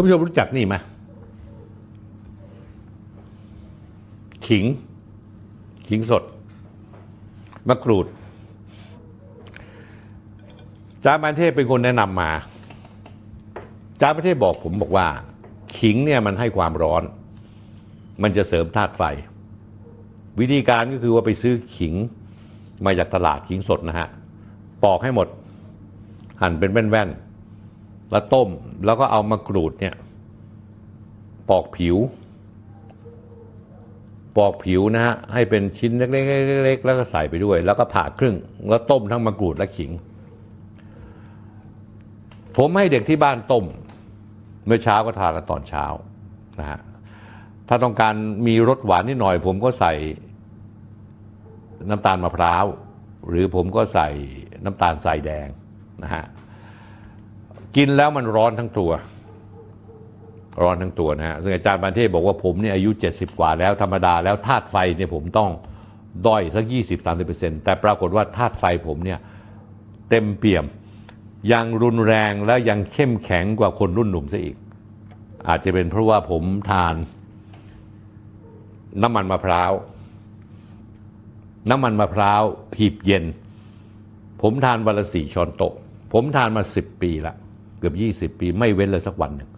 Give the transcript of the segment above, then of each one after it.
านผู้ชมรู้จักนี่ไหมขิง ขิงสด มะกรูดจามันเทพเป็นคนแนะนำมาจามันเทพบอกผมบอกว่า ขิงเนี่ยมันให้ความร้อน มันจะเสริมธาตุไฟ วิธีการก็คือว่าไปซื้อขิงมาจากตลาดขิงสดนะฮะ ปอกให้หมด หั่นเป็นแว่นๆ แล้วต้มแล้วก็เอามากรูดเนี่ยปอกผิว ปอกผิวนะฮะให้เป็นชิ้นเล็กๆๆๆแล้วก็ใส่ไปด้วย แล้วก็ผ่าครึ่ง แล้วต้มทั้งมะกรูดและขิง ผมให้เด็กที่บ้านต้ม เมื่อเช้าก็ทานกันตอนเช้านะฮะถ้าต้องการมีรสหวานนิดหน่อย ผมก็ใส่น้ำตาลมะพร้าว หรือผมก็ใส่น้ำตาลทรายแดงนะฮะ กินแล้วมันร้อนทั้งตัว ร้อนทั้งตัวนะฮะซึ่งอาจารย์ปานเทพบอกว่าผมเนี่ยอายุ 70 กว่าแล้วธรรมดาแล้วธาตุไฟเนี่ยผมต้องด้อยสัก 20-30%แต่ปรากฏว่าธาตุไฟผมเนี่ยเต็มเปี่ยม ยังรุนแรงและยังเข้มแข็งกว่าคนรุ่นหนุ่มซะอีก อาจจะเป็นเพราะว่าผมทาน น้ำมันมะพร้าว น้ำมันมะพร้าวหีบเย็น ผมทานวันละสี่ช้อนโต๊ะผมทานมาสิบปีละ เกือบยี่สิบปีไม่เว้นเลยสักวันหนึ่ง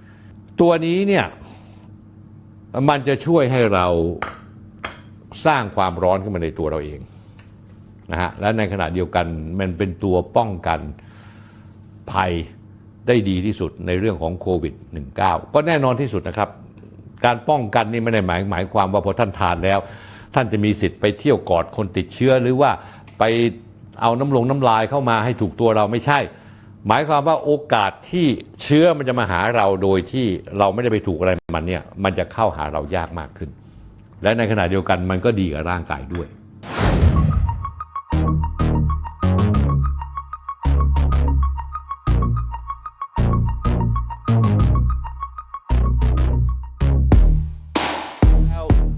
ตัวนี้เนี่ยมันจะช่วยให้เราสร้างความร้อนขึ้นมาในตัวเราเองนะฮะและในขณะเดียวกันมันเป็นตัวป้องกันภัยได้ดีที่สุดในเรื่องของโควิด -19 ก็แน่นอนที่สุดนะครับ การป้องกันนี่ไม่ได้หมายหมายความว่าพอท่านทานแล้ว ท่านจะมีสิทธิ์ไปเที่ยวกอดคนติดเชื้อหรือว่าไปเอาน้ำลงน้ำลายเข้ามาให้ถูกตัวเราไม่ใช่ หมายความว่าโอกาสที่เชื้อมันจะมาหาเราโดยที่เราไม่ได้ไปถูกอะไรมันเนี่ยมันจะเข้าหาเรายากมากขึ้น และในขณะเดียวกันมันก็ดีกับร่างกายด้วย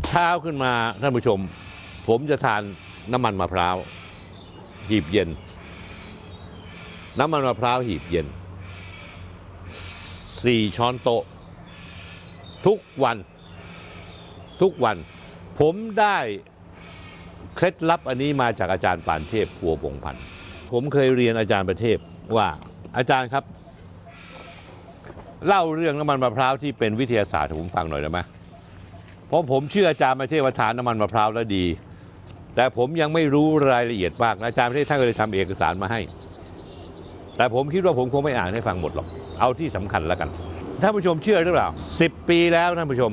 เช้าขึ้นมาท่านผู้ชม ผมจะทานน้ำมันมะพร้าวหีบเย็น น้ำมันมะพร้าวหีบเย็นสี่ช้อนโต๊ะ ทุกวัน ทุกวัน ผมได้เคล็ดลับอันนี้มาจากอาจารย์ปานเทพพัวพงพันธ์ผมเคยเรียนอาจารย์ประเทพว่าอาจารย์ครับ เล่าเรื่องน้ำมันมะพร้าวที่เป็นวิทยาศาสตร์ให้ผมฟังหน่อยได้ไหมเพราะผมเชื่ออาจารย์ประเทศว่าทานน้ำมันมะพร้าวแล้วดี แต่ผมยังไม่รู้รายละเอียดมากอาจารย์ประเทศท่านก็เลยทำเอกสารมาให้ แต่ผมคิดว่าผมคงไม่อ่านให้ฟังหมดหรอก เอาที่สำคัญแล้วกัน ท่านผู้ชมเชื่อหรือเปล่าสิบปีแล้วท่านผู้ชม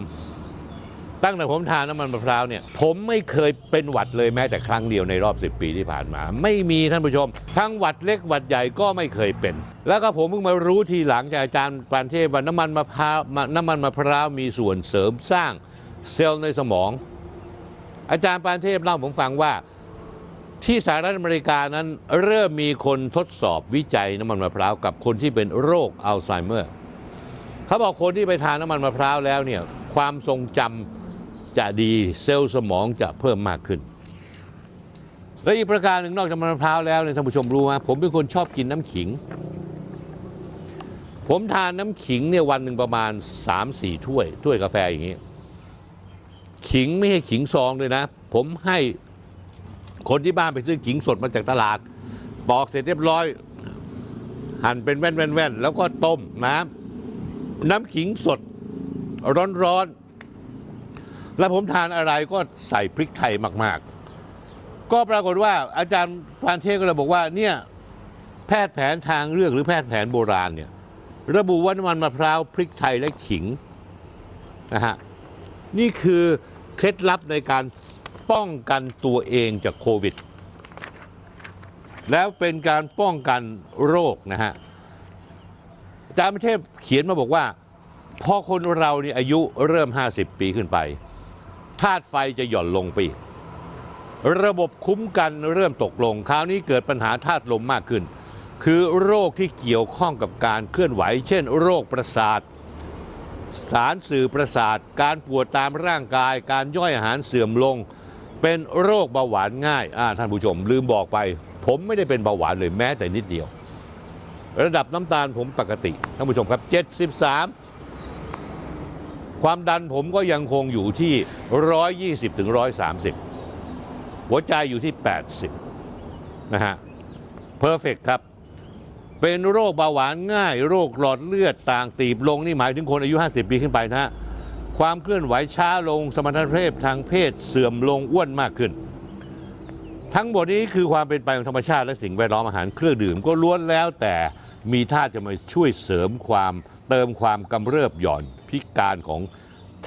ตั้งแต่ผมทานน้ำมันมะพร้าวเนี่ย ผมไม่เคยเป็นหวัดเลยแม้แต่ครั้งเดียวในรอบ 10 ปีที่ผ่านมา ไม่มีท่านผู้ชม ทั้งหวัดเล็กหวัดใหญ่ก็ไม่เคยเป็น แล้วก็ผมเพิ่งมารู้ทีหลังจากอาจารย์ปานเทพว่าน้ำมันมะพร้าวน้ำมันมะพร้าวมีส่วนเสริมสร้างเซลล์ในสมอง อาจารย์ปานเทพเล่าผมฟังว่า ที่สหรัฐอเมริกานั้นเริ่มมีคนทดสอบวิจัยน้ำมันมะพร้าวกับคนที่เป็นโรคอัลไซเมอร์เขาบอกคนที่ไปทานน้ำมันมะพร้าวแล้วเนี่ยความทรงจำจะดีเซลล์สมองจะเพิ่มมากขึ้น และอีกประการหนึ่งนอกจากน้ำมันมะพร้าวแล้วเนี่ยท่านผู้ชมรู้ไหมผมเป็นคนชอบกินน้ำขิง ผมทานน้ำขิงเนี่ยวันหนึ่งประมาณ 3-4 ถ้วยถ้วยกาแฟอย่างนี้ ขิงไม่ใช่ขิงซองเลยนะ ผมให้ คนที่บ้านไปซื้อขิงสดมาจากตลาด ปอกเสร็จเรียบร้อย หั่นเป็นแว่นๆๆแล้วก็ต้มน้ำน้ำขิงสดร้อนๆ แล้วผมทานอะไรก็ใส่พริกไทยมาก ๆ ก็ปรากฏว่าอาจารย์พานเทก็เลยบอกว่าเนี่ยแพทย์แผนทางเลือกหรือแพทย์แผนโบราณเนี่ยระบุว่าน้ำมันมะพร้าวพริกไทยและขิงนะฮะนี่คือเคล็ดลับในการ ป้องกันตัวเองจากโควิด แล้วเป็นการป้องกันโรคนะฮะอาจารย์เทพเขียนมาบอกว่า พอคนเรานี่อายุเริ่ม 50 ปีขึ้นไปธาตุไฟจะหย่อนลงไป ระบบคุ้มกันเริ่มตกลง คราวนี้เกิดปัญหาธาตุลมมากขึ้น คือโรคที่เกี่ยวข้องกับการเคลื่อนไหว เช่น โรคประสาท สารสื่อประสาท การปวดตามร่างกาย การย่อยอาหารเสื่อมลง เป็นโรคเบาหวานง่ายท่านผู้ชม ลืมบอกไป ผมไม่ได้เป็นเบาหวานเลยแม้แต่นิดเดียว ระดับน้ำตาลผมปกติ ท่านผู้ชมครับ 73 ความดันผมก็ยังคงอยู่ที่ 120ถึง130 หัวใจอยู่ที่ 80 นะฮะเพอร์เฟกครับ เป็นโรคเบาหวานง่าย โรคหลอดเลือดต่างตีบลงนี่หมายถึงคนอายุ 50 ปีขึ้นไปนะฮะ ความเคลื่อนไหวช้าลงสมรรถภาพทางเพศเสื่อมลงอ้วนมากขึ้น ทั้งหมดนี้คือความเป็นไปของธรรมชาติและสิ่งแวดล้อมอาหารเครื่องดื่มก็ล้วนแล้วแต่มีท่าจะมาช่วยเสริมความเติมความกำเริบหย่อนพิการของ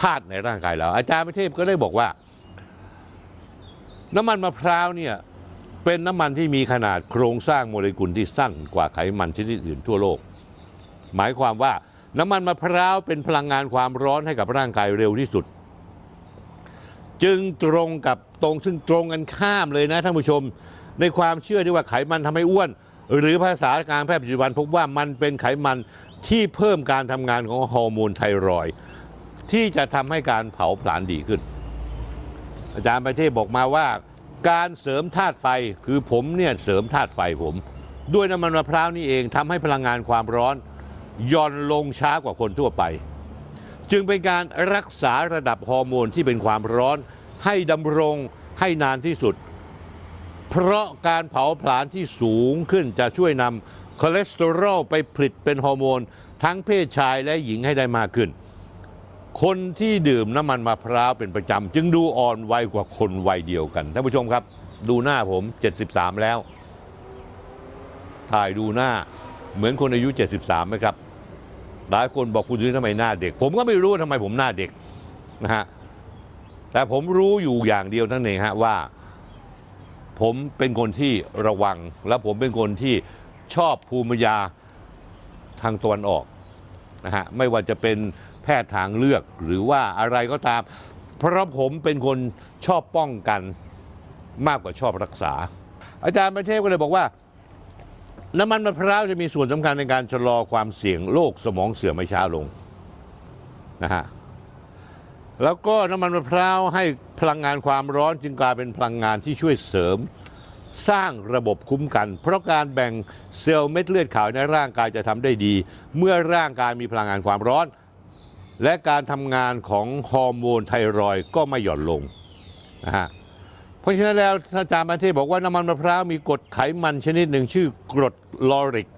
ธาตุในร่างกายเรา อาจารย์ประเทพก็ได้บอกว่า น้ำมันมะพร้าวเนี่ยเป็นน้ำมันที่มีขนาดโครงสร้างโมเลกุลที่สั้นกว่าไขมันชนิดอื่นทั่วโลก หมายความว่า น้ำมันมะพร้าวเป็นพลังงานความร้อนให้กับร่างกายเร็วที่สุด จึงตรงกับตรงซึ่งตรงกันข้ามเลยนะท่านผู้ชม ในความเชื่อที่ว่าไขมันทำให้อ้วน หรือภาษาการแพทย์ปัจจุบันพบว่ามันเป็นไขมันที่เพิ่มการทำงานของฮอร์โมนไทรอยที่จะทำให้การเผาผลาญดีขึ้น อาจารย์ประเทศบอกมาว่า การเสริมธาตุไฟคือผมเนี่ยเสริมธาตุไฟผม ด้วยน้ำมันมะพร้าวนี่เองทำให้พลังงานความร้อน ย่อนลงช้ากว่าคนทั่วไป จึงเป็นการรักษาระดับฮอร์โมนที่เป็นความร้อนให้ดำรงให้นานที่สุด เพราะการเผาผลาญที่สูงขึ้นจะช่วยนำคอเลสเตอรอลไปผลิตเป็นฮอร์โมน ทั้งเพศชายและหญิงให้ได้มากขึ้น คนที่ดื่มน้ำมันมะพร้าวเป็นประจำ จึงดูอ่อนวัยกว่าคนวัยเดียวกันท่านผู้ชมครับ ดูหน้าผม 73 แล้ว ถ่ายดูหน้า เหมือนคนอายุ 73ไหมครับ หลายคนบอกคุณซื้อทำไมหน้าเด็ก ผมก็ไม่รู้ว่าทำไมผมหน้าเด็กนะฮะแต่ผมรู้อยู่อย่างเดียวนั่นเองฮะว่า ผมเป็นคนที่ระวัง และผมเป็นคนที่ชอบภูมิปัญญาทางตะวันออกนะฮะไม่ว่าจะเป็นแพทย์ทางเลือกหรือว่าอะไรก็ตาม เพราะผมเป็นคนชอบป้องกันมากกว่าชอบรักษา อาจารย์ประเทศก็เลยบอกว่า น้ำมันมะพร้าวจะมีส่วนสำคัญในการชะลอความเสี่ยงโรคสมองเสื่อมไม่ช้าลงนะฮะแล้วก็น้ำมันมะพร้าวให้พลังงานความร้อนจึงกลายเป็นพลังงานที่ช่วยเสริม สร้างระบบคุ้มกัน เพราะการแบ่งเซลล์เม็ดเลือดขาวในร่างกายจะทำได้ดี เมื่อร่างกายมีพลังงานความร้อน และการทำงานของฮอร์โมนไทรอยก็ไม่หย่อนลงนะฮะ เพราะฉะนั้นแล้วอาจารย์ประเทศบอกว่าน้ำมันมะพร้าวมีกรดไขมันชนิดหนึ่งชื่อกรดลอริก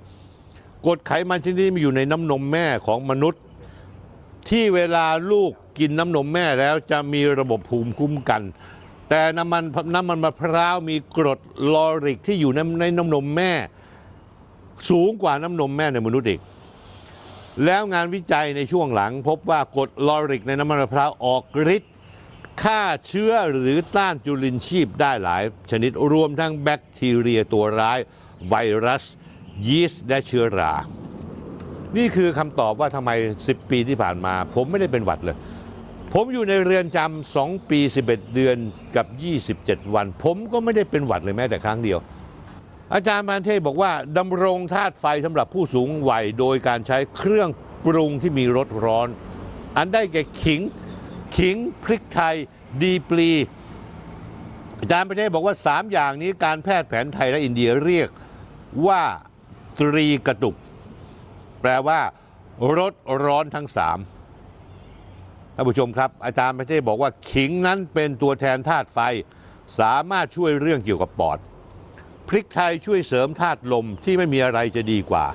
กรดไขมันชนิดนี้มีอยู่ในน้ำนมแม่ของมนุษย์ ที่เวลาลูกกินน้ำนมแม่แล้วจะมีระบบภูมิคุ้มกัน แต่น้ำมันน้ำมันมะพร้าวมีกรดลอริกที่อยู่ในในน้ำนมแม่ สูงกว่าน้ำนมแม่ในมนุษย์อีกแล้วงานวิจัยในช่วงหลังพบว่ากรดลอริกในน้ำมันมะพร้าวออกฤทธิ์ ฆ่าเชื้อหรือต้านจุลินชีพได้หลาย ชนิดรวมทั้งแบคทีเรียตัวร้าย ไวรัส ยีสต์และเชื้อรา นี่คือคำตอบว่าทำไม 10 ปีที่ผ่านมา ผมไม่ได้เป็นหวัดเลย ผมอยู่ในเรือนจำ2ปี 11 เดือนกับ 27 วัน ผมก็ไม่ได้เป็นหวัดเลยแม้แต่ครั้งเดียวอาจารย์มานเทพบอกว่าดำรงธาตุไฟสำหรับผู้สูงวัยโดยการใช้เครื่องปรุงที่มีรสร้อน อันได้แก่ขิง ขิงพริกไทย ดีปลีอาจารย์ประเทศบอกว่า 3 อย่างนี้การแพทย์แผนไทยและอินเดียเรียกว่าตรีกระตุก แปลว่ารสร้อนทั้งสามท่านผู้ชมครับ อาจารย์ประเทศบอกว่าขิงนั้นเป็นตัวแทนธาตุไฟ สามารถช่วยเรื่องเกี่ยวกับปอด พริกไทยช่วยเสริมธาตุลมที่ไม่มีอะไรจะดีกว่า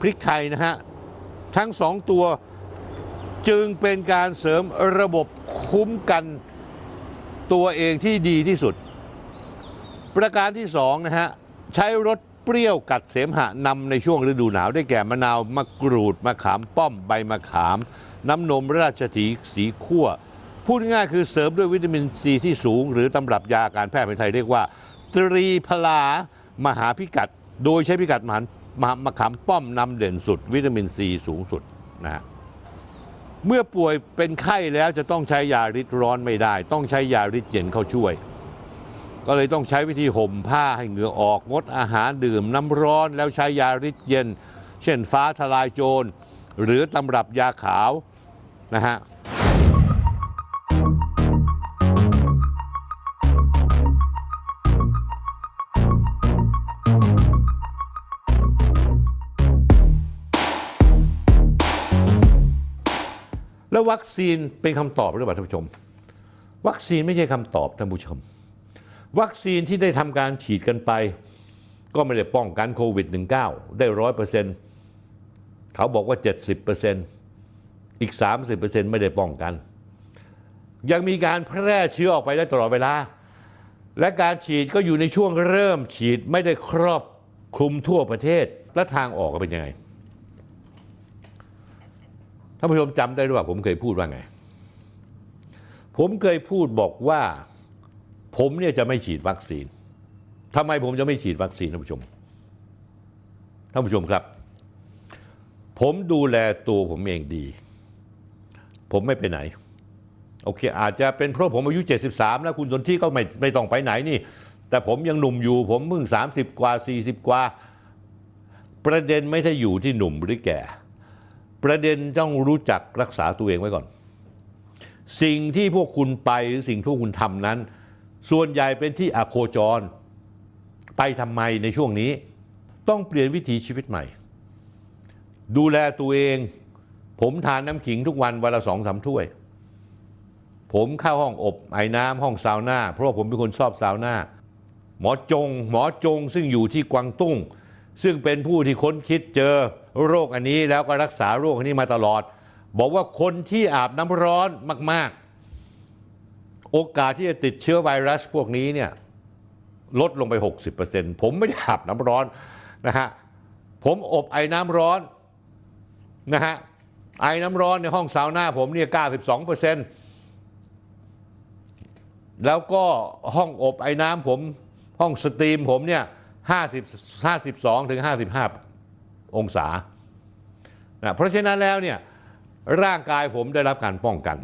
พริกไทยนะฮะ ทั้งสองตัว จึงเป็นการเสริมระบบคุ้มกันตัวเองที่ดีที่สุด ประการที่สองนะฮะ ใช้รสเปรี้ยวกัดเสมหะนำในช่วงฤดูหนาวได้แก่มะนาวมะกรูดมะขามป้อมใบมะขาม น้ำนมราชสีสีขั้วพูดง่ายคือเสริมด้วยวิตามินซีที่สูง หรือตำรับยาการแพทย์แผนไทยเรียกว่า ตรีพลามหาพิกัด โดยใช้พิกัดมหันมะขามป้อมนำเด่นสุด วิตามินซีสูงสุดนะฮะ เมื่อป่วยเป็นไข้แล้วจะต้องใช้ยาฤทธิ์ร้อนไม่ได้ ต้องใช้ยาฤทธิ์เย็นเข้าช่วย ก็เลยต้องใช้วิธีห่มผ้าให้เหงื่อออกงดอาหารดื่มน้ำร้อนแล้วใช้ยาฤทธิ์เย็น เช่นฟ้าทลายโจร หรือตำรับยาขาวนะฮะ แล้ววัคซีนเป็นคำตอบหรือเปล่าท่านผู้ชม วัคซีนไม่ใช่คำตอบท่านผู้ชม วัคซีนที่ได้ทำการฉีดกันไป ก็ไม่ได้ป้องกันโควิด -19 ได้ร้อยเปอร์เซ็นต์เขาบอกว่า 70%อีก 30%ไม่ได้ป้องกัน ยังมีการแพร่เชื้อออกไปได้ตลอดเวลา และการฉีดก็อยู่ในช่วงเริ่มฉีดไม่ได้ครอบคลุมทั่วประเทศและทางออกเป็นยังไงานผู้ชมจำได้หรือเปล่าผมเคยพูดว่าไง ผมเคยพูดบอกว่า ผมเนี่ยจะไม่ฉีดวัคซีนทำไมผมจะไม่ฉีดวัคซีนท่านผู้ชมท่านผู้ชมครับ ผมดูแลตัวผมเองดี ผมไม่ไปไหน โอเค อาจจะเป็นเพราะผมอายุ 73 แล้วคุณสนที่ก็ไม่ไม่ต้องไปไหนนี่ แต่ผมยังหนุ่มอยู่ ผมเพิ่ง 30 กว่า 40 กว่า ประเด็นไม่ได้อยู่ที่หนุ่มหรือแก่ ประเด็นต้องรู้จักรักษาตัวเองไว้ก่อน สิ่งที่พวกคุณไปหรือสิ่งที่พวกคุณทำนั้น ส่วนใหญ่เป็นที่อโคจร ไปทำไมในช่วงนี้ ต้องเปลี่ยนวิถีชีวิตใหม่ ดูแลตัวเอง ผมทานน้ำขิงทุกวันวันละสองสามถ้วย ผมเข้าห้องอบไอ้น้ำห้องซาวน่าเพราะว่าผมเป็นคนชอบซาวน่าหมอจง หมอจงซึ่งอยู่ที่กวางตุ้ง ซึ่งเป็นผู้ที่ค้นคิดเจอ โรคอันนี้แล้วก็รักษาโรคอันนี้มาตลอด บอกว่าคนที่อาบน้ำร้อนมาก ๆ โอกาสที่จะติดเชื้อไวรัสพวกนี้เนี่ยลดลงไป 60%ผมไม่ได้อาบน้ำร้อนนะฮะผมอบไอ้น้ำร้อนนะฮะไอ้น้ำร้อนในห้องซาวน่าผมเนี่ย 92%แล้วก็ห้องอบไอ้น้ำผม ห้องสตรีมผมเนี่ย 50 52ถึง55 องศานะเพราะฉะนั้นแล้วเนี่ยร่างกายผมได้รับการป้องกัน